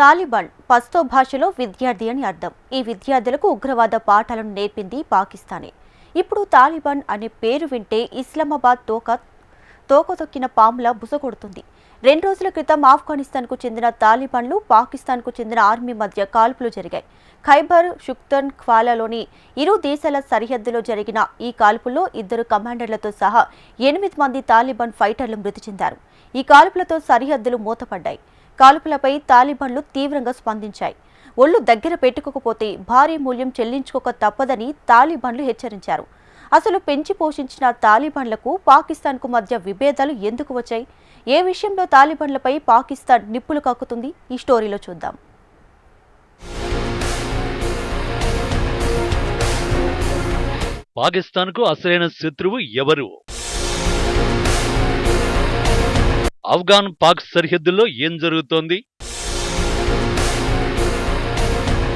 Taliban పస్తో భాషలో విద్యార్థి అని అర్థం. ఈ విద్యార్థులకు ఉగ్రవాద పాఠాలను నేర్పింది పాకిస్తానే. ఇప్పుడు తాలిబాన్ అనే పేరు వింటే ఇస్లామాబాద్ తోక తోకతొక్కిన పాములా బుసగొడుతుంది. రెండు రోజుల క్రితం ఆఫ్ఘనిస్తాన్కు చెందిన తాలిబాన్లు పాకిస్తాన్కు చెందిన ఆర్మీ మధ్య కాల్పులు జరిగాయి. ఖైబర్ షుక్తన్ ఖ్వాలాలోని ఇరు దేశాల సరిహద్దులో జరిగిన ఈ కాల్పుల్లో ఇద్దరు కమాండర్లతో సహా ఎనిమిది మంది తాలిబాన్ ఫైటర్లు మృతి చెందారు. ఈ కాల్పులతో సరిహద్దులు మూతపడ్డాయి. కాల్పులపై తాలిబన్లు తీవ్రంగా స్పందించాయి. ఒళ్ళు దగ్గర పెట్టుకోకపోతే భారీ మూల్యం చెల్లించుకోక తప్పదని తాలిబన్లు హెచ్చరించారు. అసలు పెంచి పోషించిన తాలిబన్లకు పాకిస్తాన్కు మధ్య విభేదాలు ఎందుకు వచ్చాయి? ఏ విషయంలో తాలిబన్లపై పాకిస్తాన్ నిప్పులు కక్కుతుంది ఈ స్టోరీలో చూద్దాం. పాకిస్తాన్కు అసలైన శత్రువు ఎవరు? ఆఫ్ఘాన్ పాక్ సరిహద్దుల్లో ఏం జరుగుతోంది?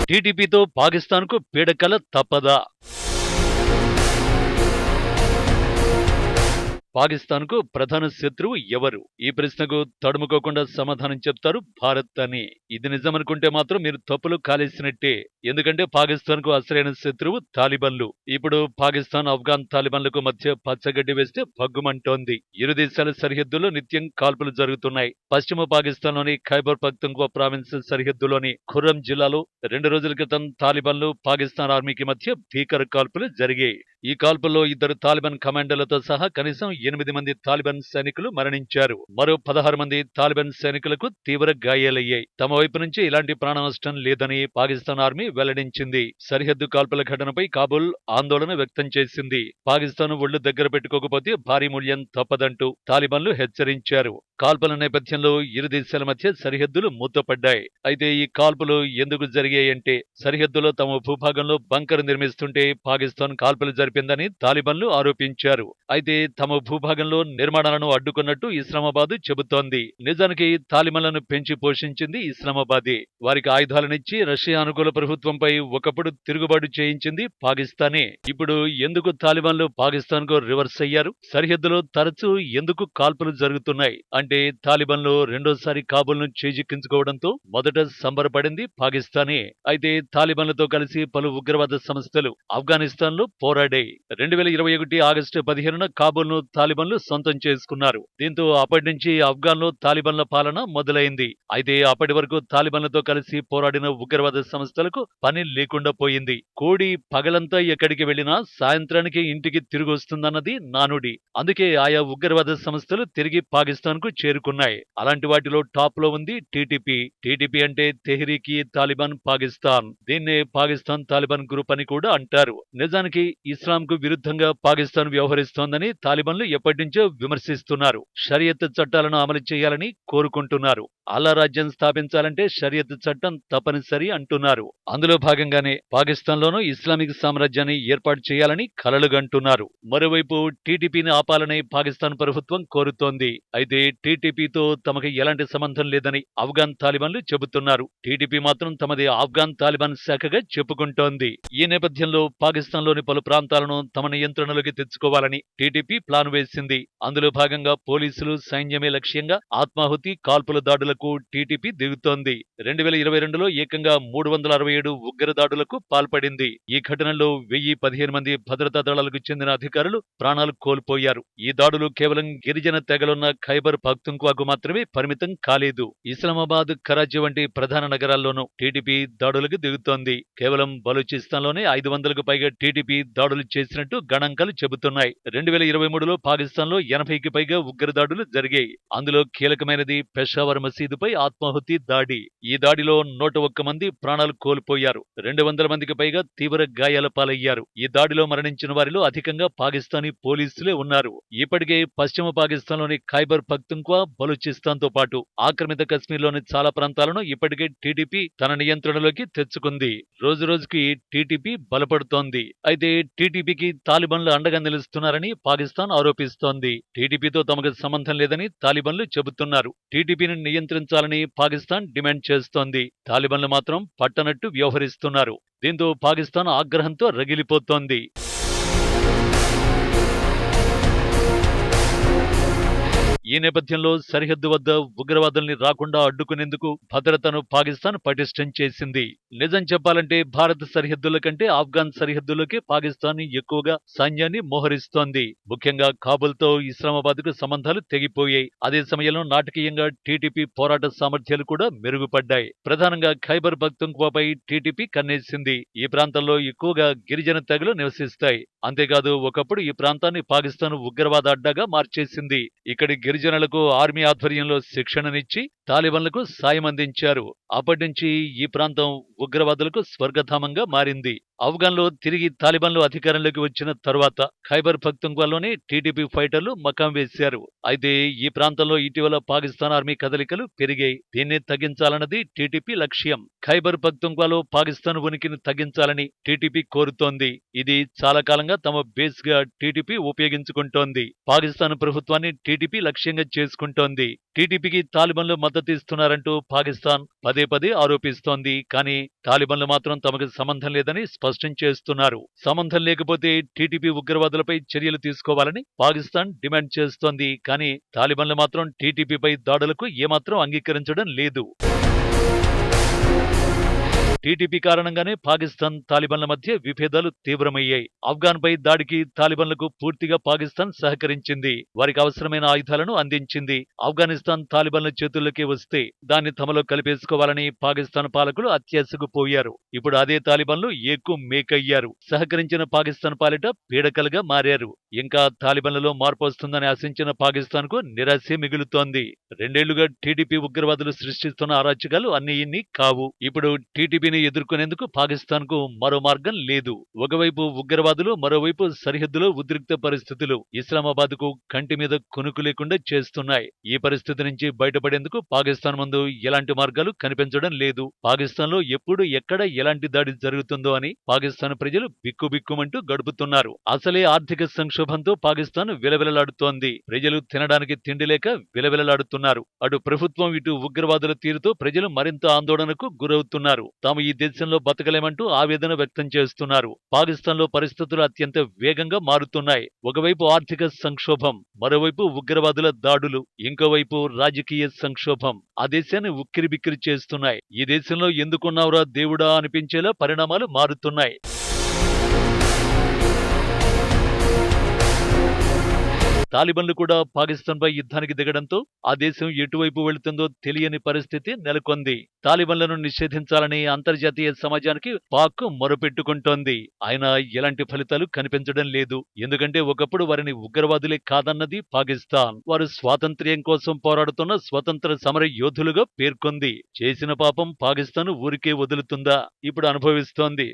టీడీపీతో పాకిస్తాన్కు పీడకల తప్పదా? పాకిస్తాన్కు ప్రధాన శత్రువు ఎవరు? ఈ ప్రశ్నకు తడుముకోకుండా సమాధానం చెప్తారు భారత్ అని. ఇది నిజమనుకుంటే మాత్రం మీరు తప్పులు కాలేసినట్టే. ఎందుకంటే పాకిస్తాన్కు అసలైన శత్రువు తాలిబన్లు. ఇప్పుడు పాకిస్తాన్ ఆఫ్ఘాన్ తాలిబన్లకు మధ్య పచ్చగడ్డి వేస్తే భగ్గుమంటోంది. ఇరు దేశాల సరిహద్దుల్లో నిత్యం కాల్పులు జరుగుతున్నాయి. పశ్చిమ పాకిస్తాన్లోని ఖైబర్ పఖ్తుంక్వా ప్రావిన్స్ సరిహద్దులోని ఖుర్రం జిల్లాలో రెండు రోజుల క్రితం తాలిబన్లు పాకిస్తాన్ ఆర్మీకి మధ్య భీకర కాల్పులు జరిగాయి. ఈ కాల్పుల్లో ఇద్దరు తాలిబాన్ కమాండర్లతో సహా కనీసం ఎనిమిది మంది తాలిబాన్ సైనికులు మరణించారు. మరో పదహారు మంది తాలిబాన్ సైనికులకు తీవ్ర గాయాలయ్యాయి. తమ వైపు నుంచి ఇలాంటి ప్రాణ నష్టం లేదని పాకిస్తాన్ ఆర్మీ వెల్లడించింది. సరిహద్దు కాల్పుల ఘటనపై కాబూల్ ఆందోళన వ్యక్తం చేసింది. పాకిస్తాన్ ఒళ్ళు దగ్గర పెట్టుకోకపోతే భారీ మూల్యం తప్పదంటూ తాలిబాన్లు హెచ్చరించారు. కాల్పుల నేపథ్యంలో ఇరు దేశాల మధ్య సరిహద్దులు మూతపడ్డాయి. అయితే ఈ కాల్పులు ఎందుకు జరిగాయంటే సరిహద్దులో తమ భూభాగంలో బంకర్ నిర్మిస్తుంటే పాకిస్తాన్ కాల్పులు జరిపిందని తాలిబాన్లు ఆరోపించారు. అయితే తమ భూభాగంలో నిర్మాణాలను అడ్డుకున్నట్టు ఇస్లామాబాద్ చెబుతోంది. నిజానికి తాలిమలను పెంచి పోషించింది ఇస్లామాబాదే. వారికి ఆయుధాలనిచ్చి రష్యా అనుకూల ప్రభుత్వంపై ఒకప్పుడు తిరుగుబాటు చేయించింది పాకిస్తానే. ఇప్పుడు ఎందుకు తాలిబాన్లు పాకిస్తాన్కు రివర్స్ అయ్యారు? సరిహద్దులో తరచూ ఎందుకు కాల్పులు జరుగుతున్నాయి? అంటే తాలిబాన్లు రెండోసారి కాబుల్ను చేజిక్కించుకోవడంతో మొదట సంబరపడింది పాకిస్తానే. అయితే తాలిబాన్లతో కలిసి పలు ఉగ్రవాద సంస్థలు ఆఫ్ఘనిస్తాన్లో పోరాడాయి. రెండు వేల ఇరవై ఒకటి ఆగస్టు పదిహేనున కాబూల్ను తాలిబన్లు సొంతం చేసుకున్నారు. దీంతో అప్పటి నుంచి ఆఫ్ఘాన్లో లో పాలన మొదలైంది. అయితే అప్పటి వరకు తాలిబన్లతో కలిసి పోరాడిన ఉగ్రవాద సంస్థలకు పని లేకుండా పోయింది. కోడి పగలంతా ఎక్కడికి వెళ్ళినా సాయంత్రానికి ఇంటికి తిరిగి వస్తుందన్నది నానుడి. అందుకే ఆయా ఉగ్రవాద సంస్థలు తిరిగి పాకిస్తాన్కు చేరుకున్నాయి. అలాంటి వాటిలో టాప్లో ఉంది టీటీపీ. టీటీపీ అంటే తెహ్రీకి తాలిబాన్ పాకిస్తాన్. దీన్నే పాకిస్తాన్ తాలిబాన్ గ్రూప్ అని కూడా అంటారు. నిజానికి ఇస్లాం కు విరుద్ధంగా పాకిస్తాన్ వ్యవహరిస్తోందని తాలిబాన్లు ఎప్పటి నుంచో విమర్శిస్తున్నారు. షరియత్ చట్టాలను అమలు చేయాలని కోరుకుంటున్నారు. అలా రాజ్యం స్థాపించాలంటే షరియత్ చట్టం తప్పనిసరి అంటున్నారు. అందులో భాగంగానే పాకిస్తాన్లోనూ ఇస్లామిక్ సామ్రాజ్యాన్ని ఏర్పాటు చేయాలని కలలుగంటున్నారు మరోవైపు టీటీపీని ఆపాలని పాకిస్తాన్ ప్రభుత్వం కోరుతోంది. అయితే టీటీపీతో తమకు ఎలాంటి సంబంధం లేదని ఆఫ్ఘాన్ తాలిబాన్లు చెబుతున్నారు. టీడీపీ మాత్రం తమది ఆఫ్ఘాన్ తాలిబాన్ శాఖగా చెప్పుకుంటోంది. ఈ నేపథ్యంలో పాకిస్తాన్లోని పలు ప్రాంతాలను తమ నియంత్రణలోకి తెచ్చుకోవాలని టీడీపీ ప్లాన్ వేసింది. అందులో భాగంగా పోలీసులు సైన్యమే లక్ష్యంగా ఆత్మాహుతి కాల్పుల దాడులకు టీటీపీ దిగుతోంది. రెండు వేల ఇరవై రెండులో ఏకంగా మూడు వందల అరవై ఏడు ఉగ్ర దాడులకు పాల్పడింది. ఈ ఘటనలో వెయ్యి పదిహేను మంది భద్రతా దళాలకు చెందిన అధికారులు ప్రాణాలు కోల్పోయారు. ఈ దాడులు కేవలం గిరిజన తెగలున్న ఖైబర్ పఖ్తుంక్వాకు మాత్రమే పరిమితం కాలేదు. ఇస్లామాబాద్ కరాచీ వంటి ప్రధాన నగరాల్లోనూ టీడీపీ దాడులకు దిగుతోంది. కేవలం బలూచిస్తాన్లోనే ఐదు వందలకు పైగా టీడీపీ దాడులు చేసినట్టు గణాంకాలు చెబుతున్నాయి. రెండు వేల ఇరవై మూడులో పాకిస్తాన్లో ఎనభైకి పైగా ఉగ్రదాడులు జరిగాయి. అందులో కీలకమైనది పెషావర్ మసీదుపై ఆత్మాహుతి దాడి. ఈ దాడిలో నూట ఒక్క మంది ప్రాణాలు కోల్పోయారు. రెండు వందల మందికి పైగా తీవ్ర గాయాల పాలయ్యారు. ఈ దాడిలో మరణించిన వారిలో అధికంగా పాకిస్తానీ పోలీసులే ఉన్నారు. ఇప్పటికే పశ్చిమ పాకిస్తాన్లోని ఖైబర్ పఖ్తుంక్వా బలూచిస్తాన్తో పాటు ఆక్రమిత కశ్మీర్లోని చాలా ప్రాంతాలను ఇప్పటికే టీడీపీ తన నియంత్రణలోకి తెచ్చుకుంది. రోజు రోజుకి టీటీపీ బలపడుతోంది. అయితే టీటీపీకి తాలిబన్లు అండగా నిలుస్తున్నారని పాకిస్తాన్ ఆరోపిస్తోంది. టీడీపీతో తమకు సంబంధం లేదని తాలిబన్లు చెబుతున్నారు. టీడీపీని నియంత్రించాలని పాకిస్తాన్ డిమాండ్ చేస్తోంది. తాలిబన్లు మాత్రం పట్టనట్టు వ్యవహరిస్తున్నారు. దీంతో పాకిస్తాన్ ఆగ్రహంతో రగిలిపోతోంది. ఈ నేపథ్యంలో సరిహద్దు వద్ద ఉగ్రవాదుల్ని రాకుండా అడ్డుకునేందుకు భద్రతను పాకిస్తాన్ పటిష్టం చేసింది. నిజం చెప్పాలంటే భారత సరిహద్దుల కంటే ఆఫ్ఘాన్ సరిహద్దులకే పాకిస్తాన్ ఎక్కువగా సైన్యాన్ని మోహరిస్తోంది. ముఖ్యంగా కాబుల్తో ఇస్లామాబాద్కు సంబంధాలు తెగిపోయాయి. అదే సమయంలో నాటకీయంగా టీడీపీ పోరాట సామర్థ్యాలు కూడా మెరుగుపడ్డాయి. ప్రధానంగా ఖైబర్ పఖ్తుంఖ్వాపై టీడీపీ కన్నేసింది. ఈ ప్రాంతంలో ఎక్కువగా గిరిజన తెగలు నివసిస్తాయి. అంతేకాదు ఒకప్పుడు ఈ ప్రాంతాన్ని పాకిస్తాన్ ఉగ్రవాద అడ్డాగా మార్చేసింది. ఇక్కడి గిరిజనులకు ఆర్మీ ఆధ్వర్యంలో శిక్షణనిచ్చి తాలిబాన్లకు సాయం అందించారు అప్పటి నుంచి ఈ ప్రాంతం ఉగ్రవాదులకు స్వర్గధామంగా మారింది. ఆఫ్ఘన్లో తిరిగి తాలిబాన్లు అధికారంలోకి వచ్చిన తరువాత ఖైబర్ పఖ్తుంఖ్వాలోనే టీడీపీ ఫైటర్లు మకాం వేశారు. అయితే ఈ ప్రాంతంలో ఇటీవల పాకిస్తాన్ ఆర్మీ కదలికలు పెరిగాయి. దీన్ని తగ్గించాలన్నది టీడీపీ లక్ష్యం. ఖైబర్ పఖ్తుంఖ్వాలో పాకిస్తాన్ ఉనికిని తగ్గించాలని టీడీపీ కోరుతోంది. ఇది చాలా కాలంగా తమ బేస్గా టీడీపీ ఉపయోగించుకుంటోంది. పాకిస్తాన్ ప్రభుత్వాన్ని టీడీపీ లక్ష్యంగా చేసుకుంటోంది. టీడీపీకి తాలిబాన్లు మద్దతు ఇస్తున్నారంటూ పాకిస్తాన్ పదే పదే ఆరోపిస్తోంది. కానీ తాలిబాన్లు మాత్రం తమకు సంబంధం లేదని స్పష్టం చేస్తున్నారు. సంబంధం లేకపోతే టీటీపీ ఉగ్రవాదులపై చర్యలు తీసుకోవాలని పాకిస్తాన్ డిమాండ్ చేస్తోంది. కానీ తాలిబన్లు మాత్రం టీటీపీపై దాడులకు ఏమాత్రం అంగీకరించడం లేదు. టీడీపీ కారణంగానే పాకిస్తాన్ తాలిబన్ల మధ్య విభేదాలు తీవ్రమయ్యాయి. ఆఫ్ఘాన్ పై దాడికి తాలిబన్లకు పూర్తిగా పాకిస్తాన్ సహకరించింది. వారికి అవసరమైన ఆయుధాలను అందించింది. ఆఫ్ఘనిస్తాన్ తాలిబన్ల చేతుల్లోకి వస్తే దాన్ని తమలో కలిపేసుకోవాలని పాకిస్తాన్ పాలకులు అత్యాశకు పోయారు. ఇప్పుడు అదే తాలిబన్లు ఏకు మేకయ్యారు. సహకరించిన పాకిస్తాన్ పాలిట పీడకలుగా మారారు. ఇంకా తాలిబన్లలో మార్పు వస్తుందని ఆశించిన పాకిస్తాన్కు నిరాశే మిగులుతోంది. రెండేళ్ళుగా టీడీపీ ఉగ్రవాదులు సృష్టిస్తున్న అరాచకాలు అన్ని ఇన్ని కావు. ఇప్పుడు టీడీపీని ఎదుర్కొనేందుకు పాకిస్తాన్కు మరో మార్గం లేదు. ఒకవైపు ఉగ్రవాదులు మరోవైపు సరిహద్దులో ఉద్రిక్త పరిస్థితులు ఇస్లామాబాద్కు కంటి మీద కొనుకు లేకుండా చేస్తున్నాయి. ఈ పరిస్థితి నుంచి బయటపడేందుకు పాకిస్తాన్ ముందు ఎలాంటి మార్గాలు కనిపించడం లేదు. పాకిస్తాన్లో ఎప్పుడు ఎక్కడ ఎలాంటి దాడి జరుగుతుందో అని పాకిస్తాన్ ప్రజలు బిక్కుబిక్కుమంటూ గడుపుతున్నారు. అసలే ఆర్థిక సంక్షోభంతో పాకిస్తాన్ విలవిలలాడుతోంది. ప్రజలు తినడానికి తిండి లేక విలవిలలాడుతున్నారు. అటు ప్రభుత్వం ఇటు ఉగ్రవాదుల తీరుతో ప్రజలు మరింత ఆందోళనకు గురవుతున్నారు. తాము ఈ దేశంలో బతకలేమంటూ ఆవేదన వ్యక్తం చేస్తున్నారు. పాకిస్తాన్లో పరిస్థితులు అత్యంత వేగంగా మారుతున్నాయి. ఒకవైపు ఆర్థిక సంక్షోభం మరోవైపు ఉగ్రవాదుల దాడులు ఇంకోవైపు రాజకీయ సంక్షోభం. ఆ దేశాన్ని ఉక్కిరిబిక్కిరి చేస్తున్నాయి. ఈ దేశంలో ఎందుకున్నావురా దేవుడా అనిపించేలా పరిణామాలు మారుతున్నాయి. తాలిబన్లు కూడా పాకిస్తాన్పై యుద్ధానికి దిగడంతో ఆ దేశం ఎటువైపు వెళుతుందో తెలియని పరిస్థితి నెలకొంది. తాలిబన్లను నిషేధించాలని అంతర్జాతీయ సమాజానికి పాక్ మొరపెట్టుకుంటోంది. ఆయన ఎలాంటి ఫలితాలు కనిపించడం లేదు. ఎందుకంటే ఒకప్పుడు వారిని ఉగ్రవాదులే కాదన్నది పాకిస్తాన్. వారు స్వాతంత్ర్యం కోసం పోరాడుతున్న స్వతంత్ర సమర యోధులుగా పేర్కొంది. చేసిన పాపం పాకిస్తాన్ ఊరికే వదులుతుందా? ఇప్పుడు అనుభవిస్తోంది.